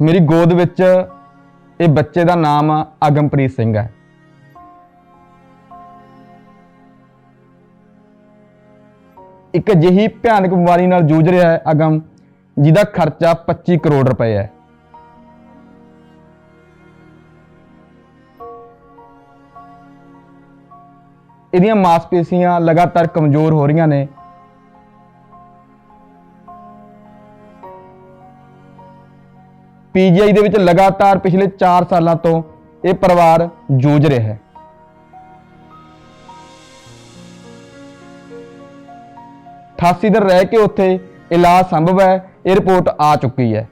ਮੇਰੀ ਗੋਦ ਵਿੱਚ ਇਹ ਬੱਚੇ ਦਾ ਨਾਮ ਅਗਮਪ੍ਰੀਤ ਸਿੰਘ ਹੈ। ਇੱਕ ਅਜਿਹੀ ਭਿਆਨਕ ਬਿਮਾਰੀ ਨਾਲ ਜੂਝ ਰਿਹਾ ਹੈ ਅਗਮ, ਜਿਹਦਾ ਖਰਚਾ 25 ਕਰੋੜ ਰੁਪਏ ਹੈ। ਇਹਦੀਆਂ ਮਾਸਪੇਸ਼ੀਆਂ ਲਗਾਤਾਰ ਕਮਜ਼ੋਰ ਹੋ ਰਹੀਆਂ ਨੇ। ਪੀਜੀਆਈ ਦੇ ਵਿੱਚ ਲਗਾਤਾਰ ਪਿਛਲੇ 4 ਸਾਲਾਂ ਤੋਂ ਇਹ ਪਰਿਵਾਰ ਜੂਝ ਰਿਹਾ ਹੈ। ਅਠਾਸੀ ਦਿਨ ਰਹਿ ਕੇ ਉੱਥੇ ਇਲਾਜ ਸੰਭਵ ਹੈ, ਇਹ ਰਿਪੋਰਟ ਆ ਚੁੱਕੀ ਹੈ।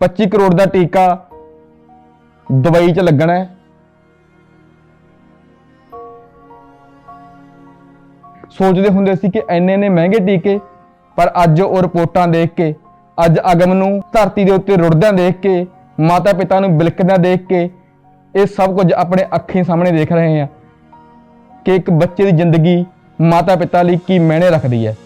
ਪੱਚੀ ਕਰੋੜ ਦਾ ਟੀਕਾ ਦੁਬਈ 'ਚ ਲੱਗਣਾ ਹੈ। ਸੋਚਦੇ ਹੁੰਦੇ ਸੀ ਕਿ ਇੰਨੇ ਨੇ ਮਹਿੰਗੇ ਟੀਕੇ, ਪਰ ਅੱਜ ਉਹ ਰਿਪੋਰਟਾਂ ਦੇਖ ਕੇ, ਅੱਜ ਅਗਮ ਨੂੰ ਧਰਤੀ ਦੇ ਉੱਤੇ ਰੁੜਦਿਆਂ ਦੇਖ ਕੇ ਮਾਤਾ ਪਿਤਾ ਨੂੰ ਬਿਲਕਦਿਆਂ ਦੇਖ ਕੇ, ਇਹ ਸਭ ਕੁਝ ਆਪਣੇ ਅੱਖੀਂ ਸਾਹਮਣੇ ਦੇਖ ਰਹੇ ਹਾਂ ਕਿ ਇੱਕ ਬੱਚੇ ਦੀ ਜ਼ਿੰਦਗੀ ਮਾਤਾ ਪਿਤਾ ਲਈ ਕੀ ਮਾਇਨੇ ਰੱਖਦੀ ਹੈ।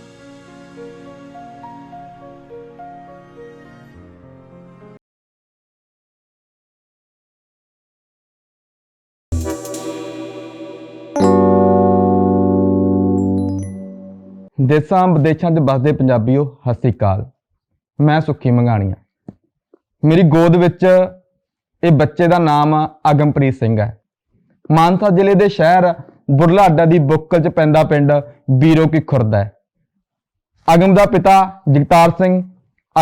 ਦੇਸਾਂ, ਵਿਦੇਸ਼ਾਂ 'ਚ ਵੱਸਦੇ ਪੰਜਾਬੀਓ, ਸਤਿ ਸ੍ਰੀ ਅਕਾਲ। ਮੈਂ ਸੁੱਖੀ ਮੰਗਾਣੀਆਂ। ਮੇਰੀ ਗੋਦ ਵਿੱਚ ਇਹ ਬੱਚੇ ਦਾ ਨਾਮ ਅਗਮਪ੍ਰੀਤ ਸਿੰਘ ਹੈ। ਮਾਨਸਾ ਜ਼ਿਲ੍ਹੇ ਦੇ ਸ਼ਹਿਰ ਬੁਰਲਾਡਾ ਦੀ ਬੁੱਕਲ 'ਚ ਪੈਂਦਾ ਪਿੰਡ ਬੀਰੋ ਕੀ ਖੁਰਦ ਹੈ। ਅਗਮ ਦਾ ਪਿਤਾ ਜਗਤਾਰ ਸਿੰਘ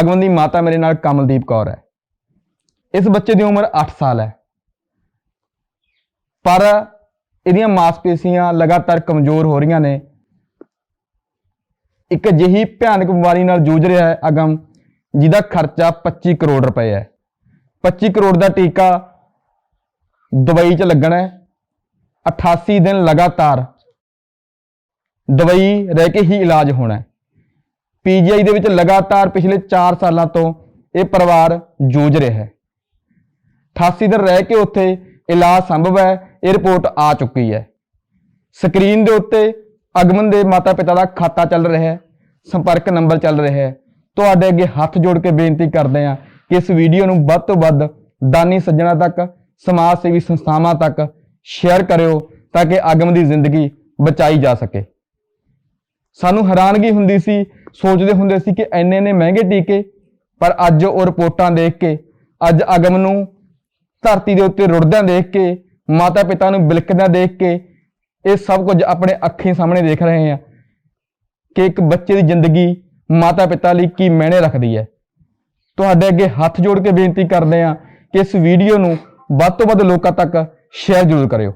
ਅਗਮ ਦੀ ਮਾਤਾ ਮੇਰੇ ਨਾਲ ਕਮਲਦੀਪ ਕੌਰ ਹੈ। ਇਸ ਬੱਚੇ ਦੀ ਉਮਰ 8 ਸਾਲ ਹੈ। ਪਰ ਇਹਦੀਆਂ ਮਾਸਪੇਸ਼ੀਆਂ ਲਗਾਤਾਰ ਕਮਜ਼ੋਰ ਹੋ ਰਹੀਆਂ ਨੇ। ਇੱਕ ਅਜਿਹੀ ਭਿਆਨਕ ਬਿਮਾਰੀ ਨਾਲ ਜੂਝ ਰਿਹਾ ਹੈ ਅਗਮ, ਜਿਹਦਾ ਖਰਚਾ 25 ਕਰੋੜ ਰੁਪਏ ਹੈ। 25 ਕਰੋੜ ਦਾ ਟੀਕਾ ਦੁਬਈ 'ਚ ਲੱਗਣਾ ਹੈ। 88 ਦਿਨ ਲਗਾਤਾਰ ਦੁਬਈ ਰਹਿ ਕੇ ਹੀ ਇਲਾਜ ਹੋਣਾ ਹੈ। ਪੀਜੀਆਈ ਦੇ ਵਿੱਚ ਲਗਾਤਾਰ ਪਿਛਲੇ 4 ਸਾਲਾਂ ਤੋਂ ਇਹ ਪਰਿਵਾਰ ਜੂਝ ਰਿਹਾ ਹੈ। 88 ਦਿਨ ਰਹਿ ਕੇ ਉੱਥੇ ਇਲਾਜ ਸੰਭਵ ਹੈ, ਇਹ ਰਿਪੋਰਟ ਆ ਚੁੱਕੀ ਹੈ। ਸਕਰੀਨ ਦੇ ਉੱਤੇ ਅਗਮਨ ਦੇ ਮਾਤਾ-ਪਿਤਾ ਦਾ ਖਾਤਾ ਚੱਲ ਰਿਹਾ ਹੈ। ਸੰਪਰਕ ਨੰਬਰ ਚੱਲ ਰਿਹਾ ਹੈ। ਤੁਹਾਡੇ ਅੱਗੇ ਹੱਥ ਜੋੜ ਕੇ ਬੇਨਤੀ ਕਰਦੇ ਹਾਂ ਕਿ ਇਸ ਵੀਡੀਓ ਨੂੰ ਵੱਧ ਤੋਂ ਵੱਧ ਦਾਨੀ ਸੱਜਣਾ ਤੱਕ, ਸਮਾਜ ਸੇਵੀ ਸੰਸਥਾਵਾਂ ਤੱਕ ਸ਼ੇਅਰ ਕਰਿਓ ਤਾਂ ਕਿ ਅਗਮ ਦੀ ਜ਼ਿੰਦਗੀ ਬਚਾਈ ਜਾ ਸਕੇ। ਸਾਨੂੰ ਹੈਰਾਨਗੀ ਹੁੰਦੀ ਸੀ, ਸੋਚਦੇ ਹੁੰਦੇ ਸੀ ਕਿ ਇੰਨੇ ਨੇ ਮਹਿੰਗੇ ਟੀਕੇ, ਪਰ ਅੱਜ ਉਹ ਰਿਪੋਰਟਾਂ ਦੇਖ ਕੇ, ਅੱਜ ਅਗਮ ਨੂੰ ਧਰਤੀ ਦੇ ਉੱਤੇ ਰੁੜਦਿਆਂ ਦੇਖ ਕੇ, ਮਾਤਾ ਪਿਤਾ ਨੂੰ ਬਿਲਕਦਿਆਂ ਦੇਖ ਕੇ, ਇਹ ਸਭ ਕੁਝ ਆਪਣੇ ਅੱਖੀਂ ਸਾਹਮਣੇ ਦੇਖ ਰਹੇ ਹਾਂ। ਕਿ ਇੱਕ ਬੱਚੇ ਦੀ ਜ਼ਿੰਦਗੀ ਮਾਤਾ ਪਿਤਾ ਲਈ ਕੀ ਮਾਇਨੇ ਰੱਖਦੀ ਹੈ। ਤੁਹਾਡੇ ਅੱਗੇ ਹੱਥ ਜੋੜ ਕੇ ਬੇਨਤੀ ਕਰਦੇ ਹਾਂ ਕਿ ਇਸ ਵੀਡੀਓ ਨੂੰ ਵੱਧ ਤੋਂ ਵੱਧ ਲੋਕਾਂ ਤੱਕ ਸ਼ੇਅਰ ਜ਼ਰੂਰ ਕਰਿਓ।